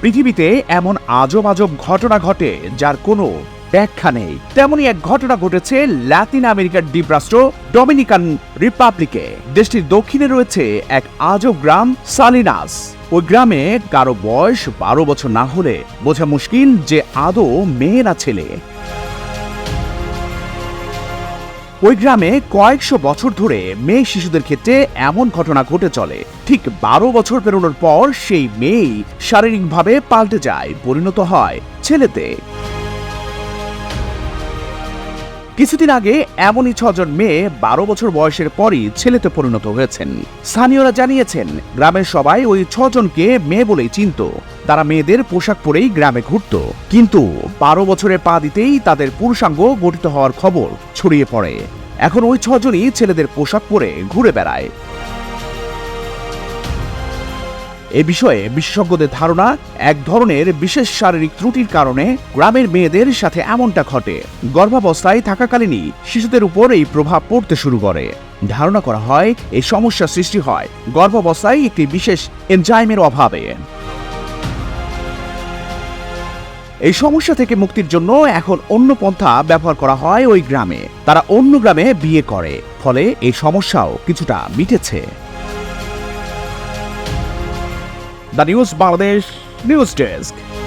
পৃথিবীতে এমন আজব আজব ঘটনা ঘটে যার কোনো ব্যাখ্যা নেই। তেমনই এক ঘটনা ঘটেছে লাতিন আমেরিকার দ্বীপরাষ্ট্র ডমিনিকান রিপাবলিকে। দেশটির দক্ষিণে রয়েছে এক আজব গ্রাম সালিনাস। ওই গ্রামে কারও বয়স বারো বছর না হলে বোঝা মুশকিল যে আদৌ মেয়ে না ছেলে। ওই গ্রামে কয়েকশো বছর ধরে মেয়ে শিশুদের ক্ষেত্রে এমন ঘটনা ঘটে চলে। ঠিক বারো বছর পেরোনোর পর সেই মেয়েই শারীরিকভাবে পাল্টে যায়, পরিণত হয় ছেলেতে। কিছুদিন আগে এমনই ছজন মেয়ে বারো বছর বয়সের পরই ছেলেতে পরিণত হয়েছেন। স্থানীয়রা জানিয়েছেন, গ্রামের সবাই ওই ছজনকে মেয়ে বলেই চিনত। তারা মেয়েদের পোশাক পরেই গ্রামে ঘুরত। কিন্তু বারো বছরে পা দিতেই তাদের পুরুষাঙ্গ গঠিত হওয়ার খবর ছড়িয়ে পড়ে। এখন ওই ছজনই ছেলেদের পোশাক পরে ঘুরে বেড়ায়। এ বিষয়ে বিশেষজ্ঞদের ধারণা, এক ধরনের বিশেষ শারীরিক ত্রুটির কারণে গ্রামের মেয়েদের সাথে এমনটা ঘটে। গর্ভাবস্থায় থাকাকালীনই শিশুদের উপর এই প্রভাব পড়তে শুরু করে। ধারণা করা হয়, এই সমস্যা সৃষ্টি হয় গর্ভাবস্থায় একটি বিশেষ এনজাইমের অভাবে। এই সমস্যা থেকে মুক্তির জন্য এখন অন্য পন্থা ব্যবহার করা হয় ওই গ্রামে। তারা অন্য গ্রামে বিয়ে করে, ফলে এই সমস্যাও কিছুটা মিটেছে। the news Bangladesh news desk